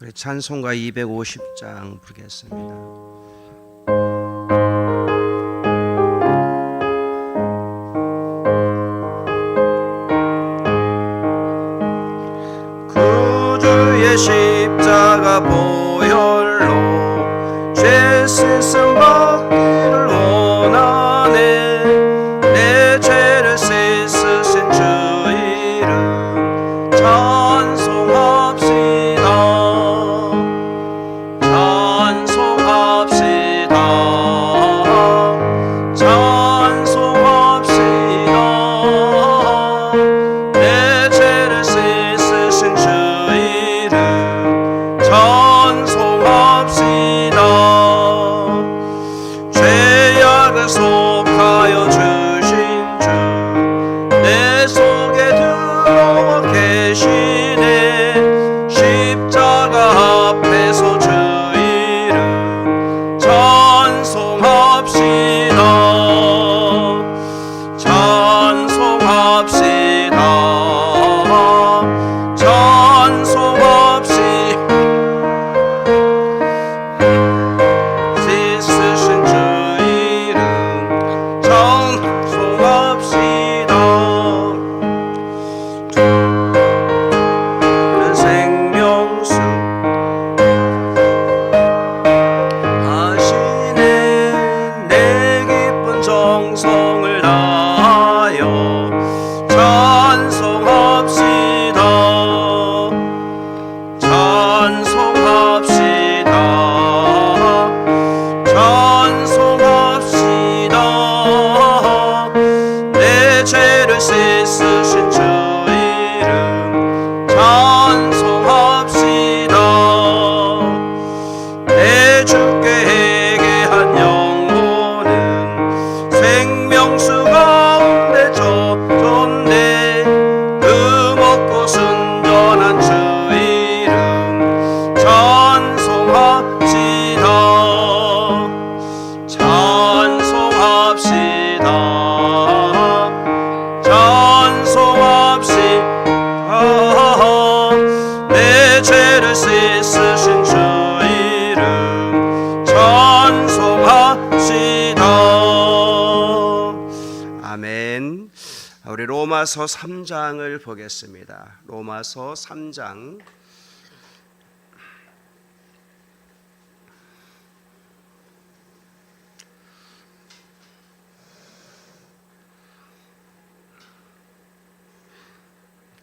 우리 찬송가 250장 부르겠습니다. 로마서 3장을 보겠습니다 로마서 3장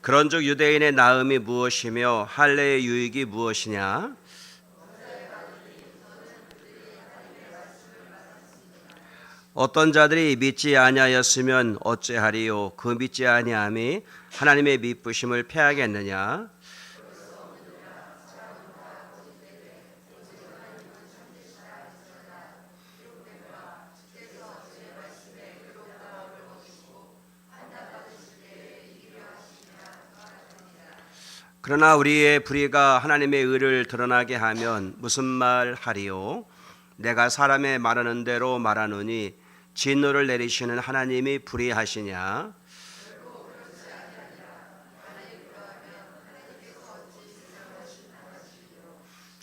그런즉 유대인의 나음이 무엇이며 할례의 유익이 무엇이냐? 어떤 자들이 믿지 아니하였으면 어찌하리요? 그 믿지 아니함이 하나님의 미쁘심을 패하겠느냐? 그러나 우리의 불의가 하나님의 의를 드러나게 하면 무슨 말 하리요? 내가 사람의 말하는 대로 말하노니 진노를 내리시는 하나님이 불의하시냐?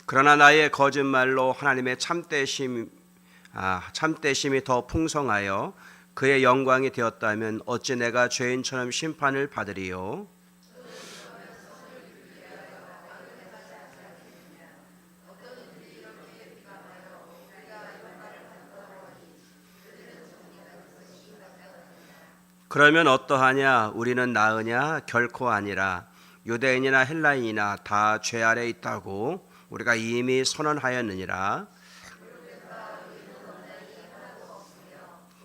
그러나 나의 거짓말로 하나님의 참되심 아, 참되심이 더 풍성하여 그의 영광이 되었다면 어찌 내가 죄인처럼 심판을 받으리요? 그러면 어떠하냐? 우리는 나으냐? 결코 아니라 유대인이나 헬라인이나 다 죄 아래 있다고 우리가 이미 선언하였느니라.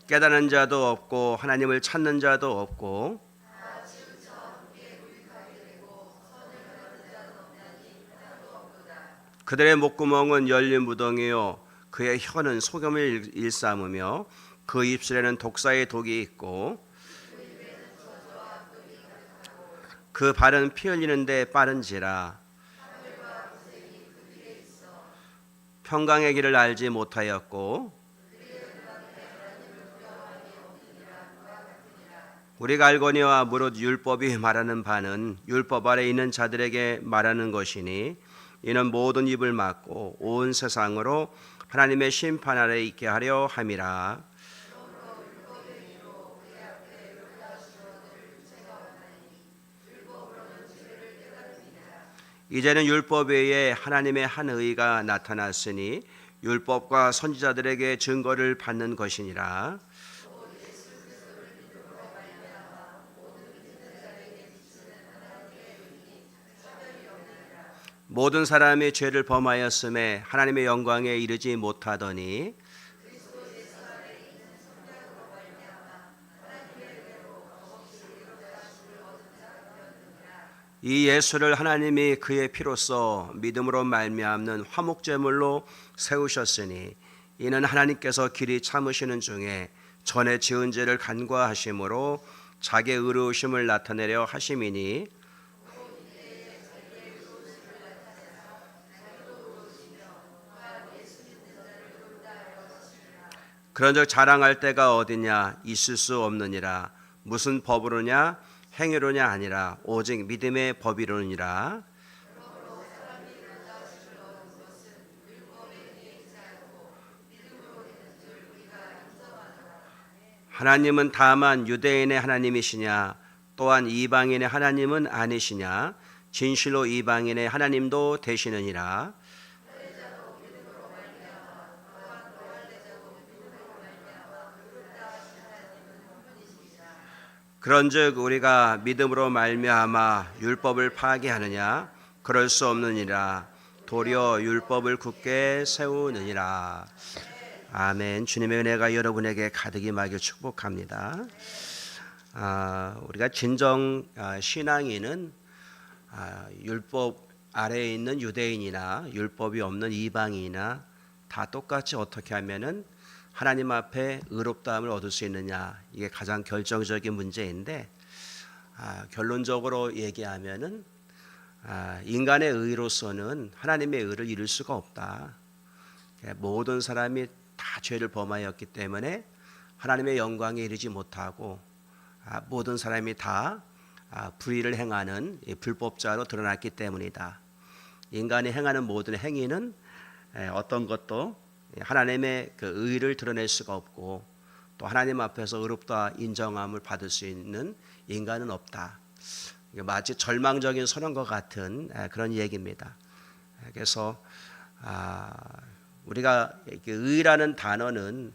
깨닫는 자도 없고 하나님을 찾는 자도 없고 그들의 목구멍은 열린 무덩이요 그의 혀는 소금을 일삼으며 그 입술에는 독사의 독이 있고 그 발은 피 흘리는데 빠른지라 평강의 길을 알지 못하였고 우리가 알거니와 무릇 율법이 말하는 바는 율법 아래 있는 자들에게 말하는 것이니 이는 모든 입을 막고 온 세상으로 하나님의 심판 아래 있게 하려 함이라. 이제는 율법 외에 하나님의 한 의가 나타났으니 율법과 선지자들에게 증거를 받는 것이니라. 모든 사람이 죄를 범하였음에 하나님의 영광에 이르지 못하더니 이 예수를 하나님이 그의 피로써 믿음으로 말미암는 화목 제물로 세우셨으니 이는 하나님께서 길이 참으시는 중에 전에 지은 죄를 간과하심으로 자기의 의로우심을 나타내려 하심이니 그런즉 자랑할 때가 어디냐? 있을 수 없느니라. 무슨 법으로냐 행위로냐 아니라 오직 믿음의 법이로니라. 하나님은 다만 유대인의 하나님이시냐 또한 이방인의 하나님은 아니시냐 진실로 이방인의 하나님도 되시느니라 그런즉 우리가 믿음으로 말미암아 율법을 파괴하느냐? 그럴 수 없느니라. 도리어 율법을 굳게 세우느니라. 아멘. 주님의 은혜가 여러분에게 가득히 임하길 축복합니다. 아, 우리가 진정 아, 신앙인은 아, 율법 아래에 있는 유대인이나 율법이 없는 이방인이나 다 똑같이 어떻게 하면은 하나님 앞에 의롭다함을 얻을 수 있느냐 이게 가장 결정적인 문제인데 아, 결론적으로 얘기하면은 아, 인간의 의로서는 하나님의 의를 이룰 수가 없다. 모든 사람이 다 죄를 범하였기 때문에 하나님의 영광에 이르지 못하고 아, 모든 사람이 다 아, 불의를 행하는 이 불법자로 드러났기 때문이다. 인간이 행하는 모든 행위는 에, 어떤 것도 하나님의 그 의를 드러낼 수가 없고 또 하나님 앞에서 의롭다 인정함을 받을 수 있는 인간은 없다. 마치 절망적인 선언과 같은 에, 그런 얘기입니다. 에, 그래서 아, 우리가 의라는 단어는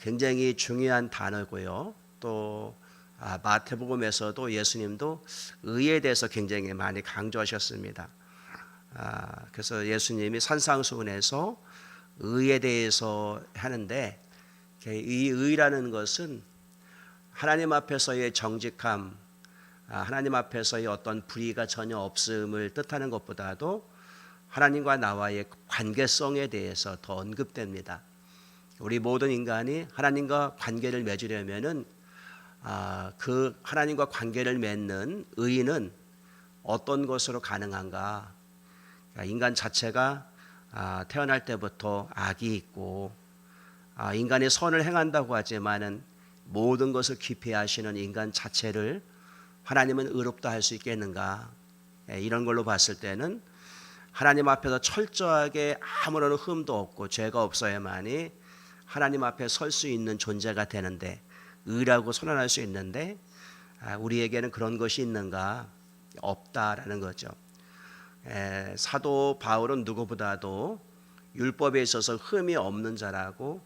굉장히 중요한 단어고요. 또 아, 마태복음에서도 예수님도 의에 대해서 굉장히 많이 강조하셨습니다. 아, 그래서 예수님이 산상수훈에서 의에 대해서 하는데 이 의라는 것은 하나님 앞에서의 정직함, 아, 하나님 앞에서의 어떤 불의가 전혀 없음을 뜻하는 것보다도 하나님과 나와의 관계성에 대해서 더 언급됩니다. 우리 모든 인간이 하나님과 관계를 맺으려면은 아, 그 하나님과 관계를 맺는 의는 어떤 것으로 가능한가? 그러니까 인간 자체가 아, 태어날 때부터 악이 있고 아, 인간이 선을 행한다고 하지만은 모든 것을 깊이 하시는 인간 자체를 하나님은 의롭다 할 수 있겠는가? 예, 이런 걸로 봤을 때는 하나님 앞에서 철저하게 아무런 흠도 없고 죄가 없어야만이 하나님 앞에 설 수 있는 존재가 되는데 의라고 선언할 수 있는데 아, 우리에게는 그런 것이 있는가? 없다라는 거죠. 에, 사도 바울은 누구보다도 율법에 있어서 흠이 없는 자라고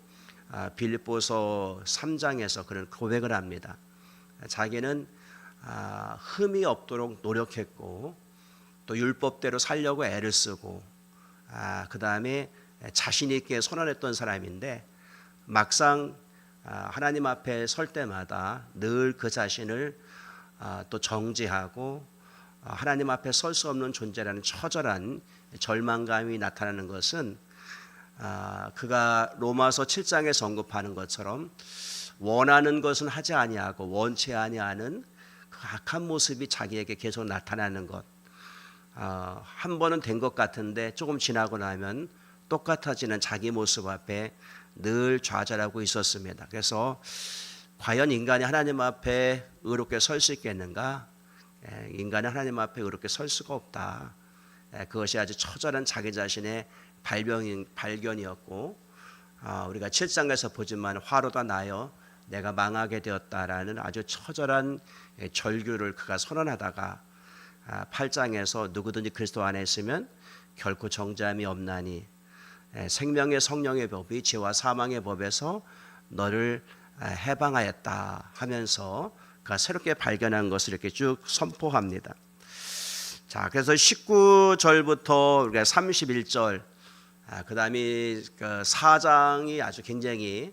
아, 빌립보서 3장에서 그런 고백을 합니다. 자기는 아, 흠이 없도록 노력했고 또 율법대로 살려고 애를 쓰고 아, 그 다음에 자신 있게 선언했던 사람인데 막상 아, 하나님 앞에 설 때마다 늘 그 자신을 아, 또 정지하고 아, 하나님 앞에 설 수 없는 존재라는 처절한 절망감이 나타나는 것은 아, 그가 로마서 7장에 언급하는 것처럼 원하는 것은 하지 아니하고 원치 아니하는 그 악한 모습이 자기에게 계속 나타나는 것. 아, 한 번은 된 것 같은데 조금 지나고 나면 똑같아지는 자기 모습 앞에 늘 좌절하고 있었습니다. 그래서 과연 인간이 하나님 앞에 의롭게 설 수 있겠는가? 예, 인간은 하나님 앞에 의롭게 설 수가 없다. 에, 그것이 아주 처절한 자기 자신의 발견 발견이었고 아, 우리가 7장에서 보지만 화로다 나여 내가 망하게 되었다라는 아주 처절한 예, 절규를 그가 선언하다가 아, 8장에서 누구든지 그리스도 안에 있으면 결코 정죄함이 없나니 예, 생명의 성령의 법이 죄와 사망의 법에서 너를 아, 해방하였다 하면서 그가 새롭게 발견한 것을 이렇게 쭉 선포합니다. 자, 그래서 19절부터 우리가 31절, 아, 그다음에 그 4장이 아주 굉장히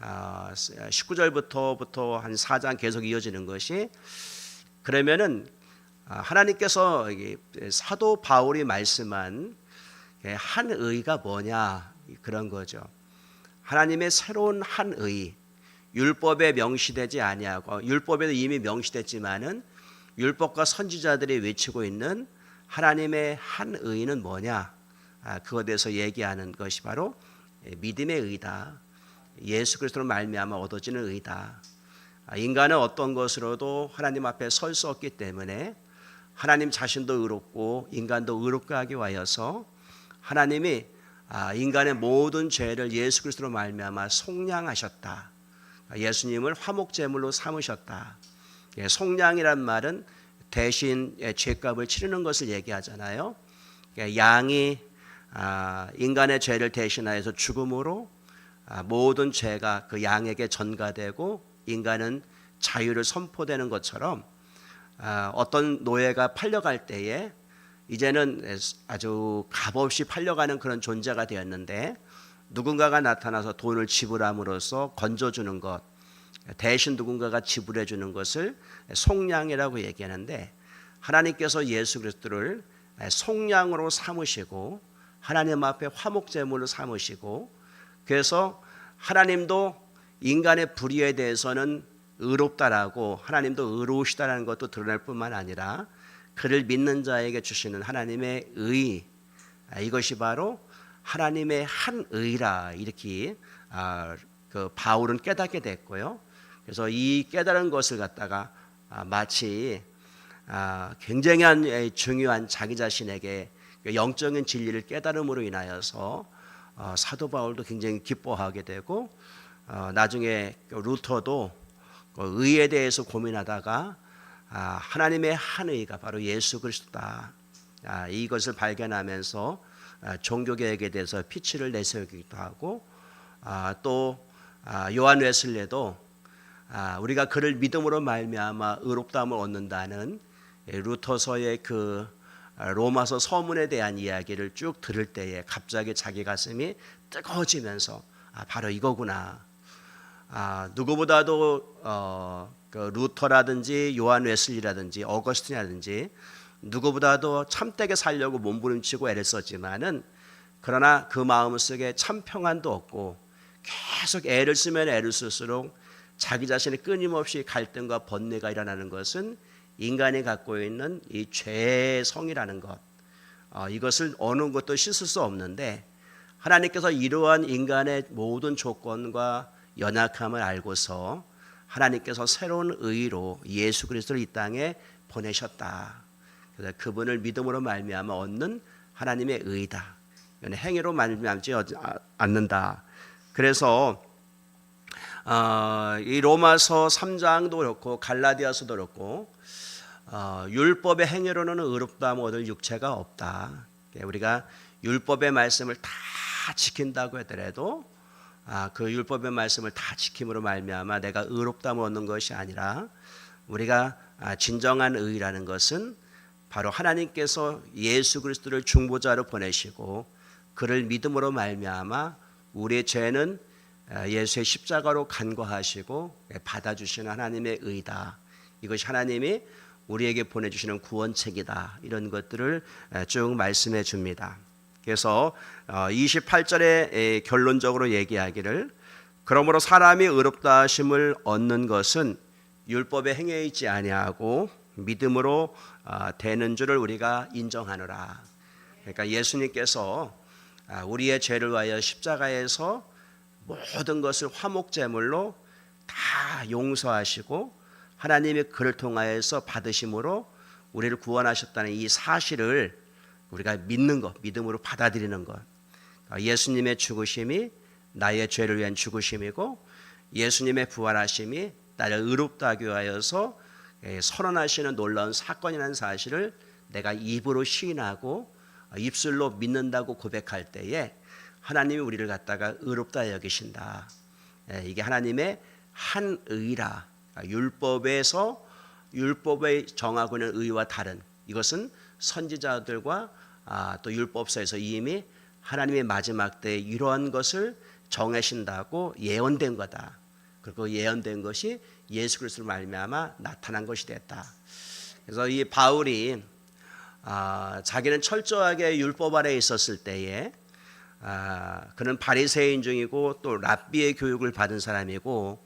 아, 19절부터부터 한 4장 계속 이어지는 것이 그러면은 아, 하나님께서 사도 바울이 말씀한 한 의가 뭐냐 그런 거죠. 하나님의 새로운 한 의, 율법에 명시되지 아니하고 율법에도 이미 명시됐지만은 율법과 선지자들이 외치고 있는 하나님의 한 의는 뭐냐? 아, 그것에 대해서 얘기하는 것이 바로 믿음의 의다. 예수 그리스도로 말미암아 얻어지는 의다. 아, 인간은 어떤 것으로도 하나님 앞에 설 수 없기 때문에 하나님 자신도 의롭고 인간도 의롭게 하기 위하여서 하나님이 아, 인간의 모든 죄를 예수 그리스도로 말미암아 속량하셨다. 아, 예수님을 화목 제물로 삼으셨다. 예, 속량이란 말은 대신 예, 죄값을 치르는 것을 얘기하잖아요. 예, 양이 아, 인간의 죄를 대신하여서 죽음으로 아, 모든 죄가 그 양에게 전가되고 인간은 자유를 선포되는 것처럼 아, 어떤 노예가 팔려갈 때에 이제는 아주 값없이 팔려가는 그런 존재가 되었는데 누군가가 나타나서 돈을 지불함으로써 건져주는 것 대신 누군가가 지불해 주는 것을 속량이라고 얘기하는데 하나님께서 예수 그리스도를 속량으로 삼으시고 하나님 앞에 화목 제물로 삼으시고 그래서 하나님도 인간의 불의에 대해서는 의롭다라고 하나님도 의로우시다라는 것도 드러날 뿐만 아니라 그를 믿는 자에게 주시는 하나님의 의 아, 이것이 바로 하나님의 한 의라 이렇게 아, 그 바울은 깨닫게 됐고요. 그래서 이 깨달은 것을 갖다가 아, 마치 굉장한 중요한 자기 자신에게 그 영적인 진리를 깨달음으로 인하여서 어, 사도 바울도 굉장히 기뻐하게 되고 어, 나중에 그 루터도 그 의에 대해서 고민하다가 아, 하나님의 한 의가 바로 예수 그리스도다. 아, 이것을 발견하면서 아, 종교개혁에 대해서 피치를 내세우기도 하고 또 요한 웨슬레도 우리가 그를 믿음으로 말미암아 의롭다함을 얻는다는 예, 루터서의 그 로마서 서문에 대한 이야기를 쭉 들을 때에 갑자기 자기 가슴이 뜨거워지면서 아, 바로 이거구나. 아, 누구보다도 어, 그 루터라든지 요한 웨슬리라든지 어거스틴이라든지 누구보다도 참되게 살려고 몸부림치고 애를 썼지만은 그러나 그 마음 속에 참 평안도 없고 계속 애를 쓰면 애를 쓸수록 자기 자신의 끊임없이 갈등과 번뇌가 일어나는 것은 인간이 갖고 있는 이 죄의 성이라는 것 어, 이것을 어느 것도 씻을 수 없는데 하나님께서 이러한 인간의 모든 조건과 연약함을 알고서 하나님께서 새로운 의로 예수 그리스도를 이 땅에 보내셨다. 그래서 그분을 믿음으로 말미암아 얻는 하나님의 의다. 행위로 말미암지 않는다. 그래서 어, 이 로마서 3장도 그렇고 갈라디아서도 그렇고 어, 율법의 행위로는 의롭다함 얻을 육체가 없다. 우리가 율법의 말씀을 다 지킨다고 하더라도 아, 그 율법의 말씀을 다 지킴으로 말미암아 내가 의롭다함을 얻는 것이 아니라 우리가 아, 진정한 의라는 것은 바로 하나님께서 예수 그리스도를 중보자로 보내시고 그를 믿음으로 말미암아 우리의 죄는 아, 예수의 십자가로 간과하시고 받아주시는 하나님의 의다. 이것이 하나님이 우리에게 보내주시는 구원책이다. 이런 것들을 쭉 말씀해 줍니다. 그래서 28절에 어, 결론적으로 얘기하기를 그러므로 사람이 의롭다 하심을 얻는 것은 율법에 행해 있지 아니하고 믿음으로 어, 되는 줄을 우리가 인정하노라. 그러니까 예수님께서 아, 우리의 죄를 위하여 십자가에서 모든 것을 화목 제물로 다 용서하시고 하나님의 그를 통하여서 받으심으로 우리를 구원하셨다는 이 사실을 우리가 믿는 것, 믿음으로 받아들이는 것. 아, 예수님의 죽으심이 나의 죄를 위한 죽으심이고 예수님의 부활하심이 나를 의롭다 하기 위하여서 예, 선언하시는 놀라운 사건이라는 사실을 내가 입으로 시인하고 어, 입술로 믿는다고 고백할 때에 하나님이 우리를 갖다가 의롭다 여기신다. 예, 이게 하나님의 한 의라 아, 율법에서 율법에 정하고 있는 의와 다른 이것은 선지자들과 아, 또 율법서에서 이미 하나님의 마지막 때에 이러한 것을 정하신다고 예언된 거다. 그리고 예언된 것이 예수 그리스도로 말미암아 나타난 것이 됐다. 그래서 이 바울이 아, 자기는 철저하게 율법 아래 에 있었을 때에 아, 그는 바리새인 중이고 또 랍비의 교육을 받은 사람이고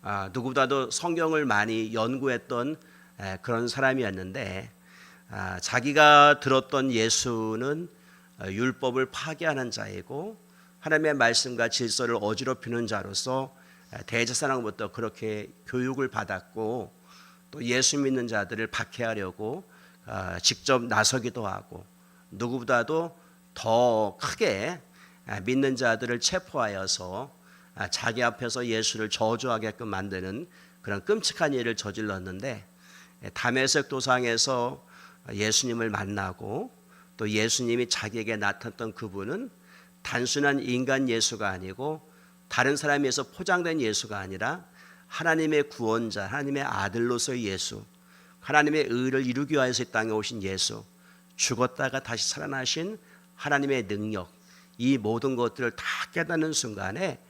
아, 누구보다도 성경을 많이 연구했던 에, 그런 사람이었는데 아, 자기가 들었던 예수는 어, 율법을 파괴하는 자이고 하나님의 말씀과 질서를 어지럽히는 자로서 에, 대제사장부터 그렇게 교육을 받았고 또 예수 믿는 자들을 박해하려고 어, 직접 나서기도 하고 누구보다도 더 크게 아, 믿는 자들을 체포하여서 아, 자기 앞에서 예수를 저주하게끔 만드는 그런 끔찍한 일을 저질렀는데 예, 담에색 도상에서 예수님을 만나고 또 예수님이 자기에게 나타났던 그분은 단순한 인간 예수가 아니고 다른 사람에서 포장된 예수가 아니라 하나님의 구원자, 하나님의 아들로서의 예수, 하나님의 의를 이루기 위해서 이 땅에 오신 예수, 죽었다가 다시 살아나신 하나님의 능력, 이 모든 것들을 다 깨닫는 순간에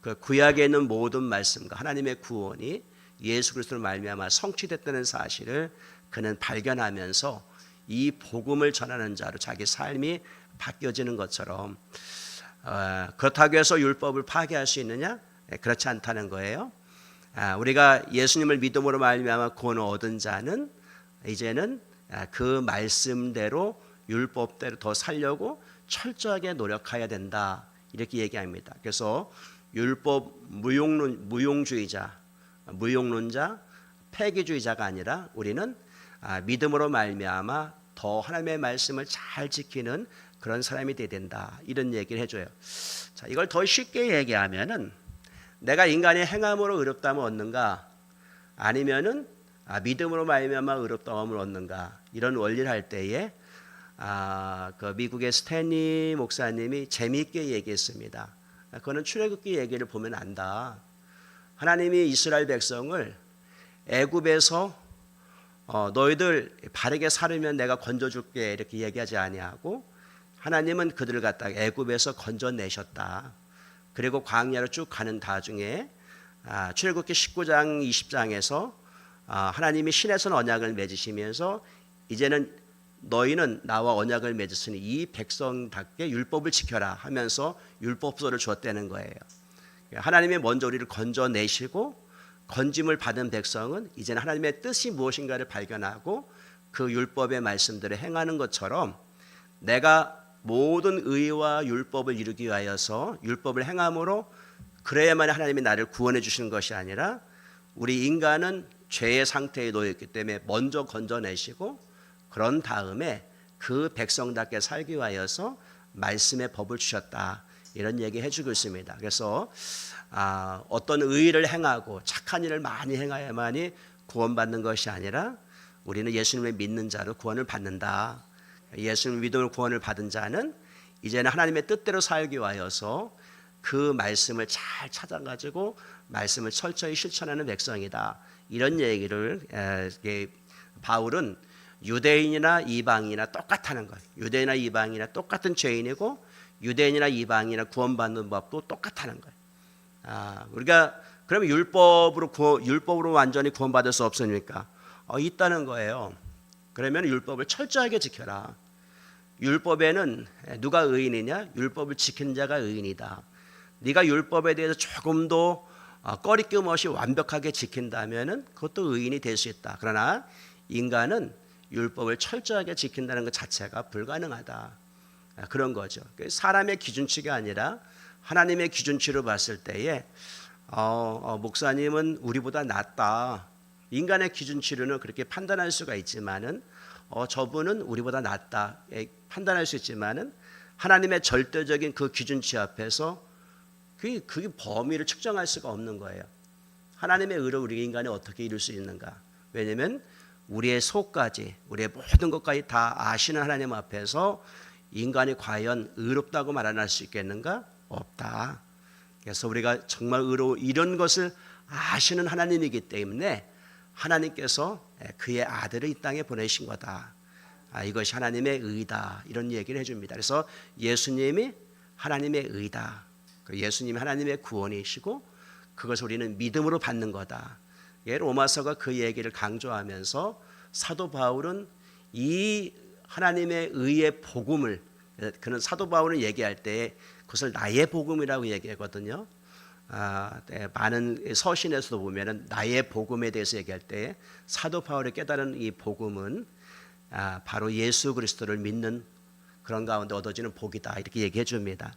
그 구약에 있는 모든 말씀과 하나님의 구원이 예수 그리스도로 말미암아 성취됐다는 사실을 그는 발견하면서 이 복음을 전하는 자로 자기 삶이 바뀌어지는 것처럼 어, 그렇다고 해서 율법을 파괴할 수 있느냐? 네, 그렇지 않다는 거예요. 아, 우리가 예수님을 믿음으로 말미암아 구원을 얻은 자는 이제는 아, 그 말씀대로 율법대로 더 살려고 철저하게 노력해야 된다 이렇게 얘기합니다. 그래서 율법 무용론 무용주의자, 무용론자, 폐기주의자가 아니라 우리는 아, 믿음으로 말미암아 더 하나님의 말씀을 잘 지키는 그런 사람이 되야 된다 이런 얘기를 해줘요. 자 이걸 더 쉽게 얘기하면은 내가 인간의 행함으로 의롭다함을 얻는가 아니면은 아, 믿음으로 말미암아 의롭다함을 얻는가 이런 원리를 할 때에 아, 그 미국의 스탠리 목사님이 재미있게 얘기했습니다. 그거는 출애굽기 얘기를 보면 안다. 하나님이 이스라엘 백성을 애굽에서 어, 너희들 바르게 살으면 내가 건져줄게 이렇게 얘기하지 아니하고 하나님은 그들을 갖다가 애굽에서 건져내셨다. 그리고 광야로 쭉 가는 다중에 아, 출애굽기 19장 20장에서 아, 하나님이 신에서 언약을 맺으시면서 이제는 너희는 나와 언약을 맺었으니 이 백성답게 율법을 지켜라 하면서 율법서를 주었다는 거예요. 하나님이 먼저 우리를 건져내시고 건짐을 받은 백성은 이제는 하나님의 뜻이 무엇인가를 발견하고 그 율법의 말씀들을 행하는 것처럼 내가 모든 의와 율법을 이루기 위하여서 율법을 행함으로 그래야만 하나님이 나를 구원해 주시는 것이 아니라 우리 인간은 죄의 상태에 놓여 있기 때문에 먼저 건져내시고 그런 다음에 그 백성답게 살기 위하여서 말씀의 법을 주셨다. 이런 얘기 해주고 있습니다. 그래서 아, 어떤 의를 행하고 착한 일을 많이 행하야만이 구원받는 것이 아니라 우리는 예수님을 믿는 자로 구원을 받는다. 예수님 믿음으로 구원을 받은 자는 이제는 하나님의 뜻대로 살기 위하여서 그 말씀을 잘 찾아가지고 말씀을 철저히 실천하는 백성이다. 이런 얘기를 에, 바울은 유대인이나 이방인이나 똑같다는 거예요. 유대인이나 이방인이나 똑같은 죄인이고 유대인이나 이방인이나 구원받는 법도 똑같다는 거예요. 아, 우리가 그러면 율법으로 구원, 율법으로 완전히 구원받을 수 없으니까 어, 있다는 거예요. 그러면 율법을 철저하게 지켜라. 율법에는 누가 의인이냐? 율법을 지키는 자가 의인이다. 네가 율법에 대해서 조금도 어, 꺼리낌 없이 완벽하게 지킨다면은 그것도 의인이 될 수 있다. 그러나 인간은 율법을 철저하게 지킨다는 것 자체가 불가능하다. 아, 그런 거죠. 그 사람의 기준치가 아니라 하나님의 기준치로 봤을 때에 어, 어, 목사님은 우리보다 낫다. 인간의 기준치로는 그렇게 판단할 수가 있지만은 어, 저분은 우리보다 낫다 예, 판단할 수 있지만은 하나님의 절대적인 그 기준치 앞에서 그게, 그게 범위를 측정할 수가 없는 거예요. 하나님의 의를 우리 인간이 어떻게 이룰 수 있는가? 왜냐하면 우리의 속까지 우리의 모든 것까지 다 아시는 하나님 앞에서 인간이 과연 의롭다고 말할 수 있겠는가? 없다. 그래서 우리가 정말 의로 이런 것을 아시는 하나님이기 때문에 하나님께서 그의 아들을 이 땅에 보내신 거다. 아, 이것이 하나님의 의다. 이런 얘기를 해줍니다. 그래서 예수님이 하나님의 의다. 그 예수님이 하나님의 구원이시고 그것을 우리는 믿음으로 받는 거다. 예, 로마서가 그 얘기를 강조하면서 사도 바울은 이 하나님의 의의 복음을 그는 사도 바울은 얘기할 때 그것을 나의 복음이라고 얘기하거든요. 아, 네, 많은 서신에서도 보면은 나의 복음에 대해서 얘기할 때 사도 바울이 깨달은 이 복음은 아, 바로 예수 그리스도를 믿는 그런 가운데 얻어지는 복이다 이렇게 얘기해 줍니다.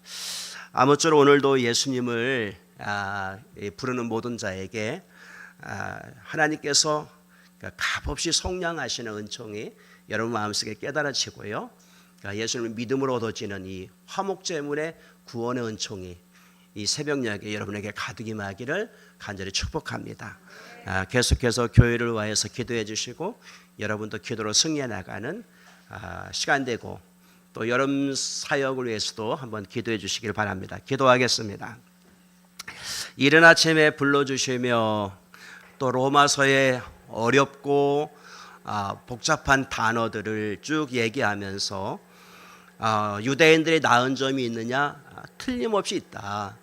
아무쪼록 오늘도 예수님을 아, 부르는 모든 자에게 아, 하나님께서 그러니까 값없이 속량하시는 은총이 여러분 마음속에 깨달아지고요. 그러니까 예수님을 믿음으로 얻어지는 이 화목제물의 구원의 은총이 이 새벽녘에 여러분에게 가득 임하기를 간절히 축복합니다. 아, 계속해서 교회를 위해서 기도해 주시고 여러분도 기도로 승리해 나가는 아, 시간 되고 또 여름 사역을 위해서도 한번 기도해 주시길 바랍니다. 기도하겠습니다. 이른 아침에 불러주시며 또 로마서의 어렵고 아, 복잡한 단어들을 쭉 얘기하면서 아, 유대인들이 나은 점이 있느냐 아, 틀림없이 있다.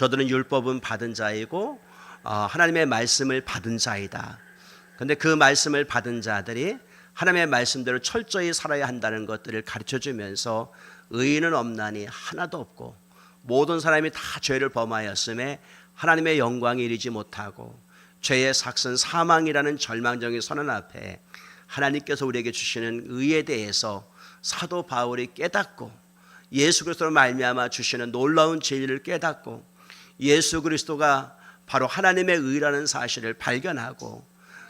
저들은 율법은 받은 자이고 아, 하나님의 말씀을 받은 자이다. 근데 그 말씀을 받은 자들이 하나님의 말씀대로 철저히 살아야 한다는 것들을 가르쳐 주면서 의인은 없나니 하나도 없고 모든 사람이 다 죄를 범하였음에 하나님의 영광에 이르지 못하고 죄의 삭선 사망이라는 절망적인 선언 앞에 하나님께서 우리에게 주시는 의에 대해서 사도 바울이 깨닫고 예수 그리스도로 말미암아 주시는 놀라운 진리를 깨닫고 예수 그리스도가 바로 하나님의 의라는 사실을 발견하고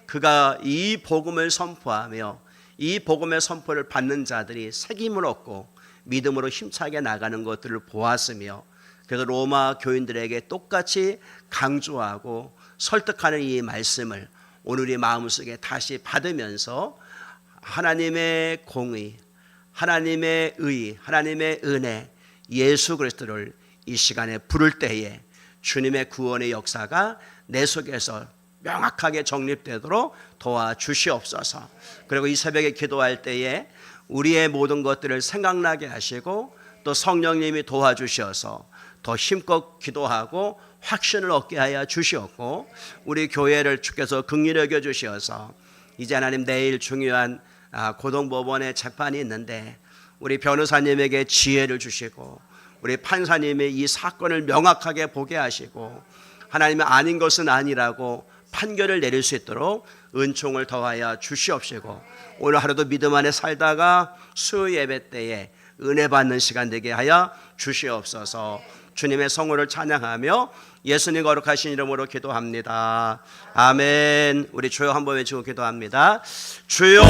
그가 이 복음을 선포하며 이 복음의 선포를 받는 자들이 책임을 얻고 믿음으로 힘차게 나가는 것들을 보았으며 그래서 로마 교인들에게 똑같이 강조하고 설득하는 이 말씀을 오늘 이 마음속에 다시 받으면서 하나님의 공의, 하나님의 의, 하나님의 은혜, 예수 그리스도를 이 시간에 부를 때에 주님의 구원의 역사가 내 속에서 명확하게 정립되도록 도와주시옵소서. 그리고 이 새벽에 기도할 때에 우리의 모든 것들을 생각나게 하시고 또 성령님이 도와주셔서 더 힘껏 기도하고 확신을 얻게 하여 주시옵고 우리 교회를 주께서 긍휼히 여겨 주시어서 이제 하나님 내일 중요한 아, 고등법원의 재판이 있는데 우리 변호사님에게 지혜를 주시고 우리 판사님이 이 사건을 명확하게 보게 하시고 하나님의 아닌 것은 아니라고 판결을 내릴 수 있도록 은총을 더하여 주시옵시고 오늘 하루도 믿음 안에 살다가 수요 예배 때에 은혜 받는 시간 되게 하여 주시옵소서 주님의 성호를 찬양하며 예수님 거룩하신 이름으로 기도합니다. 아멘. 우리 주여 한번 외치고 기도합니다. 주여